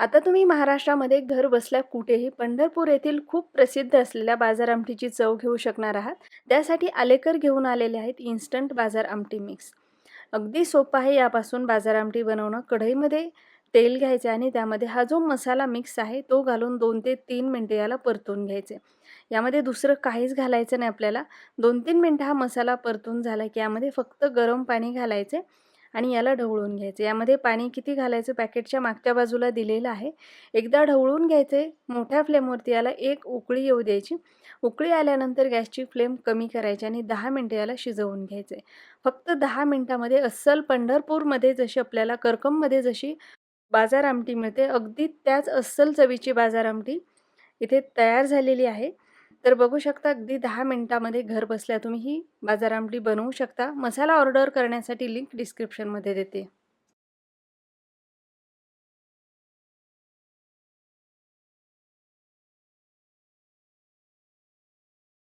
आता तुम्ही महाराष्ट्रामध्ये घर बसल्या कुठेही पंढरपूर येथील खूप प्रसिद्ध असलेल्या बाजार आमटीची चव घेऊ शकणार आहात. त्यासाठी आलेकर घेऊन आलेले आहेत इन्स्टंट बाजार आमटी मिक्स अगदी सोपं आहे यापासून बाजार आमटी बनवणं. कढईमध्ये तेल घ्यायचे आणि त्यामध्ये हा जो मसाला मिक्स आहे तो घालून दोन ते तीन मिनटे याला परतून घ्यायचे. यामध्ये दुसरं काहीच घालायचं नाही आपल्याला. दोन तीन मिनटं हा मसाला परतून झाला की यामध्ये फक्त गरम पाणी घालायचे. आणि याला ढवळून घ्यायचे. यामध्ये पाणी किती घालायचं पॅकेटच्या मागच्या बाजूला दिलेलं आहे. एकदा ढवळून घ्यायचे. मोठ्या फ्लेमवरती याला एक उकळी येऊ द्यायची. उकळी आल्यानंतर गॅसची फ्लेम कमी करायची आणि दहा मिनटं याला शिजवून घ्यायचे. फक्त दहा मिनटामध्ये अस्सल पंढरपूरमध्ये जशी आपल्याला करकममध्ये जशी बाजार आमटी मिळते अगदी त्याच अस्सल चवीची बाजार आमटी इथे तयार झालेली आहे. तर बघू शकता अगदी दहा मिनटामध्ये घर बसल्या तुम्ही ही बाजार आमटी बनवू शकता. मसाला ऑर्डर करण्यासाठी लिंक डिस्क्रिप्शनमध्ये देते.